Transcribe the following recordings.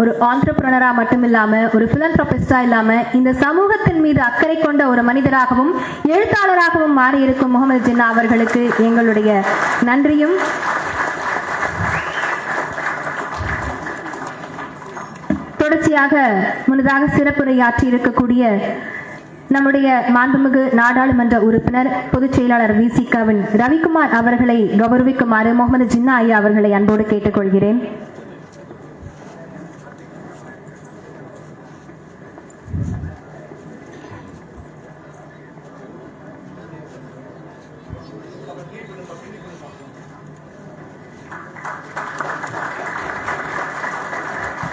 ஒரு ஆண்டர்பிரனரா மட்டும் இல்லாம ஒரு பிலன்த்ரோபிஸ்டா இல்லாம இந்த சமூகத்தின் மீது அக்கறை கொண்ட ஒரு மனிதராகவும் எழுத்தாளராகவும் மாறி இருக்கும் முகமது ஜின்னா அவர்களுக்கு எங்களுடைய நன்றியும். தொடர்ச்சியாக முன்னதாக சிறப்புரையாற்றி இருக்கக்கூடிய நம்முடைய மாண்புமிகு நாடாளுமன்ற உறுப்பினர் பொதுச் செயலாளர் விசிகாவின் ரவிக்குமார் அவர்களை கௌரவிக்குமாறு முகமது ஜின்னா ஐயா அவர்களை அன்போடு கேட்டுக்கொள்கிறேன்.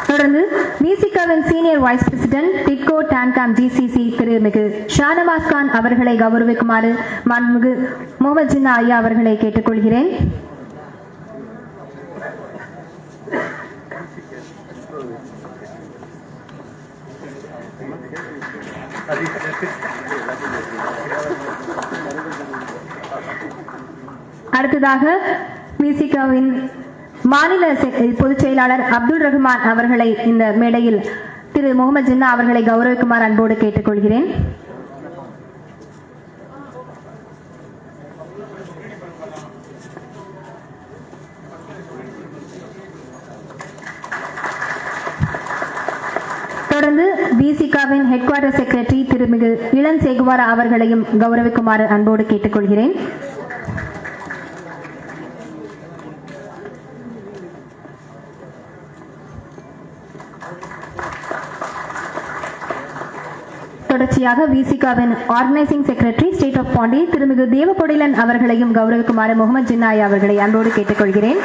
தொடர்ந்து மியூசிக்காவின் senior vice president TIDCO TANCOM GCC திருமிகு ஷானவாஸ் கான் அவர்களை கௌரவிக்குமாறு மன்மிகு முகமது ஜின்னா ஐயா அவர்களை கேட்டுக்கொள்கிறேன். அடுத்ததாக விசிகாவின் மாநில பொதுச் செயலாளர் அப்துல் ரஹ்மான் அவர்களை இந்த மேடையில் திரு முகமது ஜின்னா அவர்களை கௌரவிக்குமாறு அன்போடு கேட்டுக்கொள்கிறேன். தொடர்ந்து பிசிகாவின் ஹெட் குவார்டர் செக்ரட்டரி திருமிகு இளன் சேகுவாரா அவர்களையும் கௌரவிக்குமாறு அன்போடு கேட்டுக்கொள்கிறேன். தொடர்ச்சியாக விசிகாவின் organising secretary state of Pondy திருமிகு தேவகொடிலன் அவர்களையும் கௌரவிக்குமாறு முகமது ஜின்னாய் அவர்களை அன்போடு கேட்டுக்கொள்கிறேன்.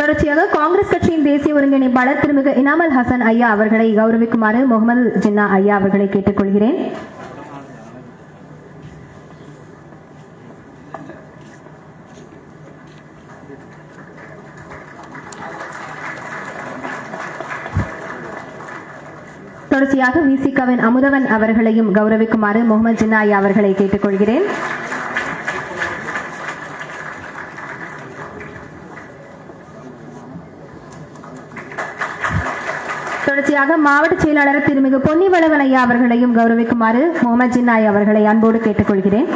தொடர்ச்சியாக காங்கிரஸ் கட்சியின் தேசிய ஒருங்கிணைப்பாளர் திருமிகு இனாமல் ஹசன் ஐயா அவர்களை கௌரவிக்குமாறு முகமது ஜின்னா ஐயா அவர்களை கேட்டுக்கொள்கிறேன். தொடர்ச்சியாக விசிகாவின் அமுதவன் அவர்களையும் கௌரவிக்குமாறு முகமது ஜின்னா அவர்களை கேட்டுக்கொள்கிறேன். தொடர்ச்சியாக மாவட்ட செயலாளர் திருமிகு பொன்னிவளவன் ஐயா அவர்களையும் கௌரவிக்குமாறு முகமது ஜின்னாய் அவர்களை அன்போடு கேட்டுக்கொள்கிறேன்.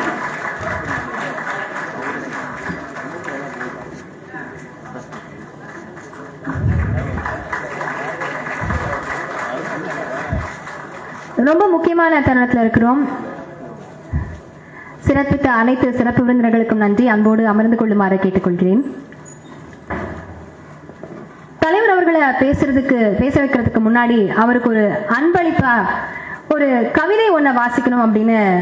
ரொம்ப முக்கியமான தருணத்தில் இருக்கிறோம். சிறப்பித்த அனைத்து சிறப்பு விருந்தினர்களுக்கும் நன்றி. அன்போடு அமர்ந்து கொள்ளுமாறு கேட்டுக்கொள்கிறேன். தலைவர் அவர்களை பேசுறதுக்கு பேச வைக்கிறதுக்கு முன்னாடி அவருக்கு ஒரு அன்பளிப்பா ஒரு கவிதை ஒன்றை வாசிக்கணும் அப்படின்னு